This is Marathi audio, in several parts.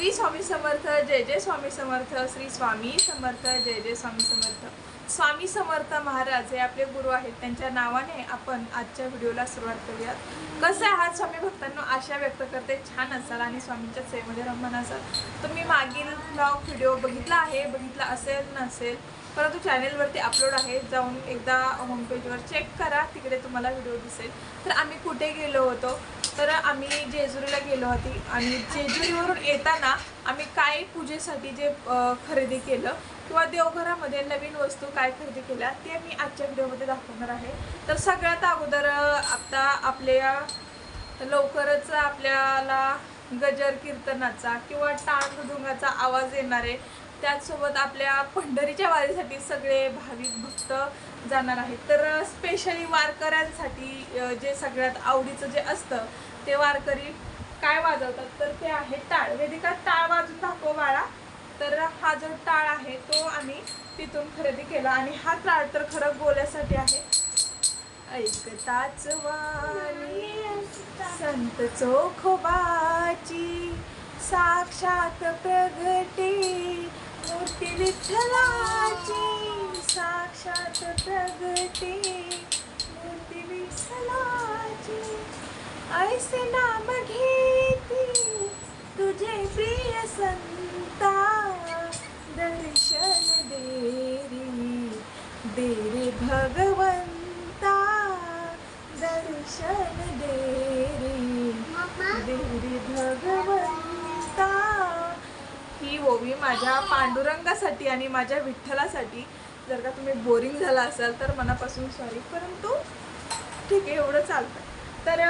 श्री स्वामी समर्थ जय जय स्वामी समर्थ श्री स्वामी समर्थ जय जय स्वामी समर्थ. स्वामी समर्थ महाराज हे आपले गुरु आहेत. त्यांच्या नावाने आपण आजच्या व्हिडिओला सुरुवात करूयात. कसं आहात स्वामी भक्तांना? आशा व्यक्त करते. छान असाल आणि स्वामींच्या सेवेमध्ये रमण असाल. तुम्ही मागील ब्लॉग व्हिडिओ बघितला आहे? बघितला असेल नसेल परंतु चॅनेलवरती अपलोड आहे जाऊन एकदा होमपेजवर चेक करा तिकडे तुम्हाला व्हिडिओ दिसेल. तर आम्ही कुठे गेलो होतो? तर आम्ही जेजुरीला गेलो होती आणि जेजुरीवरून येताना आम्ही काय पूजेसाठी जे खरेदी केलं किंवा देवघरामध्ये नवीन वस्तू काय खरेदी केल्या ते मी आजच्या व्हिडिओमध्ये दाखवणार आहे. तर सगळ्यात अगोदर आता आपल्या लवकरच आपल्याला गजर कीर्तनाचा किंवा टाळ मृदुंगाचा आवाज येणार आहे. त्याचसोबत आपल्या पंढरीच्या वारीसाठी सगळे भाविक भक्त जाणार आहेत. तर स्पेशली वारकऱ्यांसाठी जे सगळ्यात आवडीचं जे असतं ते वारकरी काय वाजवतात? तर ते आहे टाळ. वेदिका टाळ वाजून दाखव बाळा. तर हा जो टाळ आहे तो आम्ही तिथून खरेदी केला. आणि हा टाळ तर खरं बोलायसाठी आहे. ऐकताच वाणी संत चोखोबाची साक्षात प्रगती मूर्ती विठ्ठलाची साक्षात प्रगटी मूर्ती विठ्ठलाची ऐसे नाम घे. ओवी माझ्या पांडुरंगासाठी आणि माझ्या विठ्ठलासाठी. जर का तुम्ही बोरिंग झाला असाल तर मनापासून सॉरी परंतु ठीक आहे एवढं चालतं तर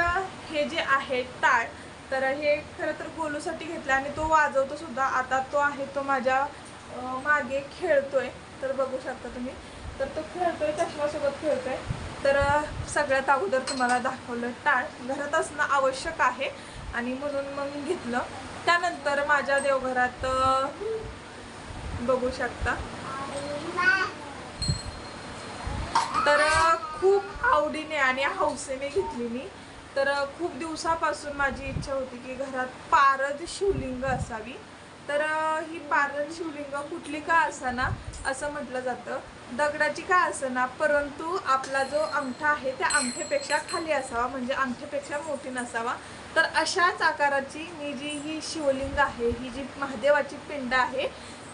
हे जे आहे टाळ तर हे खरं तर गोलूसाठी घेतलं आणि तो वाजवतो सुद्धा. आता तो आहे तो माझ्या मागे खेळतोय. तर बघू शकता तुम्ही. तर तो खेळतोय चष्मासोबत खेळतोय? तर सगळ्यात अगोदर तुम्हाला दाखवलं टाळ. घरात असणं आवश्यक आहे. आणि म्हणून मग घेतलं. त्यानंतर माझ्या देवघरात बघू शकता. तर खूप आवडीने आणि हौसेने घेतली मी. तर खूप दिवसापासून माझी इच्छा होती की घरात पारद शिवलिंग असावी. तर ही पारद शिवलिंग कुठली का असाना असं म्हटलं जातं. दगडाची का असना परंतु आपला जो अंगठा आहे त्या अंगठेपेक्षा खाली असावा म्हणजे अंगठेपेक्षा मोठी नसावा. तर अशाच आकाराची मी जी ही शिवलिंग आहे ही जी महादेवाची पिंड आहे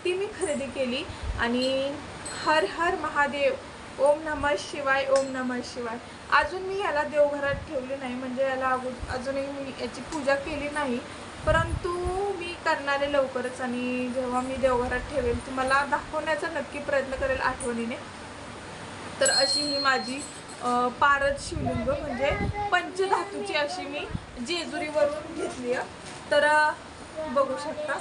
ती मी खरेदी केली. आणि हर हर महादेव ओम नमः शिवाय ओम नमः शिवाय. अजून मी याला देवघरात ठेवली नाही म्हणजे याला अगो- अजूनही मी याची पूजा केली नाही. परंतु मी करणारे लवकरच आणि जेव्हा मी देवघरात ठेवेल तुम्हाला दाखवण्याचा नक्की प्रयत्न करेल आठवणीने. तर अशी ही माझी पारद शिवलिंग म्हणजे पंचधातूची अशी मी जेजुरीवरून घेतली आहे. तर बघू शकता.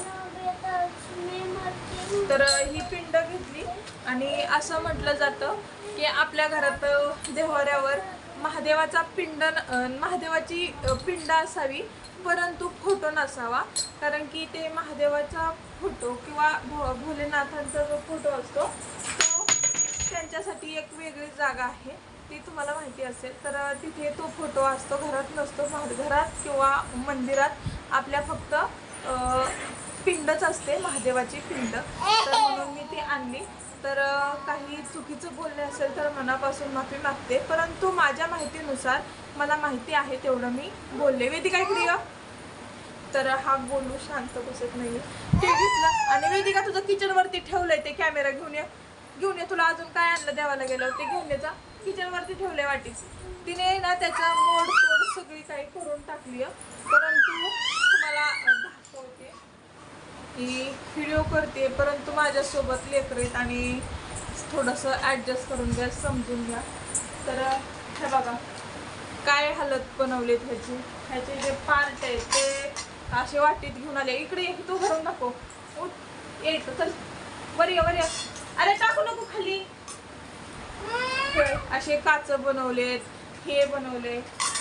तर ही पिंड घेतली आणि असं म्हटलं जातं की आपल्या घरात देवाऱ्यावर महादेवाचा पिंड न- महादेवाची पिंड असावी परंतु फोटो नसावा. कारण की ते महादेवाचा फोटो किंवा भो भोलेनाथांचा जो फोटो असतो तो त्यांच्यासाठी एक वेगळी जागा आहे. ती तुम्हाला माहिती असेल. तर तिथे तो फोटो असतो घरात नसतो घरात किंवा मंदिरात आपल्या फक्त पिंडच असते महादेवाची पिंड. तर म्हणून मी ती आणली. तर काही चुकीचं बोलणे असेल तर मनापासून माफी मागते. परंतु माझ्या माहितीनुसार मला माहिती आहे तेवढं मी बोलले. वेदिका काय ये. तर हा बोलू शांत बसत नाही ते घेतलं. आणि वेदिका तुझं किचनवरती ठेवलंय ते कॅमेरा घेऊन ये. घेऊन ये. तुला अजून काय आणलं देवाला गेलं ते घेऊन ये जा. किचनवरती ठेवले वाटीच. तिने ना त्याचा मोड तोड सगळी काही करून टाकली आहे. परंतु तुम्हाला दाखवते. की व्हिडिओ करते. परंतु माझ्यासोबत लेकर आहेत आणि थोडंसं ॲडजस्ट करून घ्या समजून घ्या. तर हे बघा. काय हालत बनवलेत ह्याची? ह्याचे जे पार्ट आहे ते असे वाटीत घेऊन आले. इकडे ये, तू भरून नको. येत चल. वर ये वर अरे टाकू नको खाली. असे काच बनवलेत हे बनवले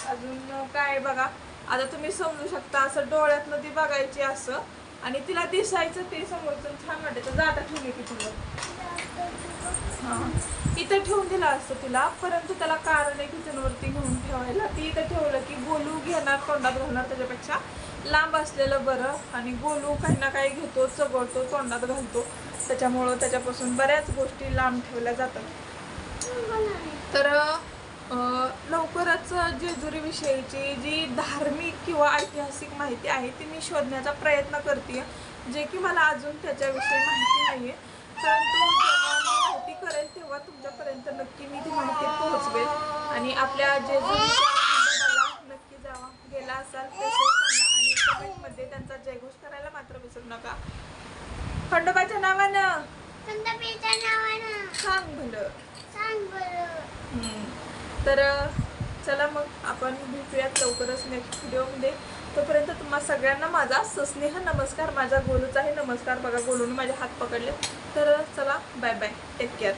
अजून काय बघा आता तुम्ही समजू शकता असं डोळ्यातनं ती बघायची असं आणि तिला दिसायचं ते समोरचं छान वाटायचं जाता ठेवली की तुला. हां. इथं ठेवून दिलं असतं तिला परंतु त्याला कारण आहे किचनवरती घेऊन ठेवायला. ती इथं ठेवलं की गोलू घेणार तोंडात घालणार त्याच्यापेक्षा लांब असलेलं बरं आणि गोलू काही ना काही घेतो चगळतो तोंडात घालतो. त्याच्यामुळं त्याच्यापासून बऱ्याच गोष्टी लांब ठेवल्या जातात. तर लवकरच जेजुरीविषयीची जी धार्मिक किंवा ऐतिहासिक माहिती आहे ती मी शोधण्याचा प्रयत्न करते जे की मला अजून त्याच्याविषयी माहिती नाही आहे परंतु जेव्हा माहिती करेल तेव्हा तुमच्यापर्यंत नक्की मी ती माहिती पोहोचवेल. आणि आपल्या जेजुरीच्या नक्की जावा. गेला असाल सांगा आणि कमेंटमध्ये त्यांचा जयघोष करायला मात्र विसरू नका. खंडोबाच्या नावानं. सांग भलं. तर चला मग आपण भेटूयात लवकरच नेक्स्ट व्हिडिओमध्ये तोपर्यंत तुम्हा सगळ्यांना माझा सस्नेह नमस्कार माझ्या गोलूचाही नमस्कार बघा गोलूने माझे हात पकडले. तर चला बाय बाय टेक केअर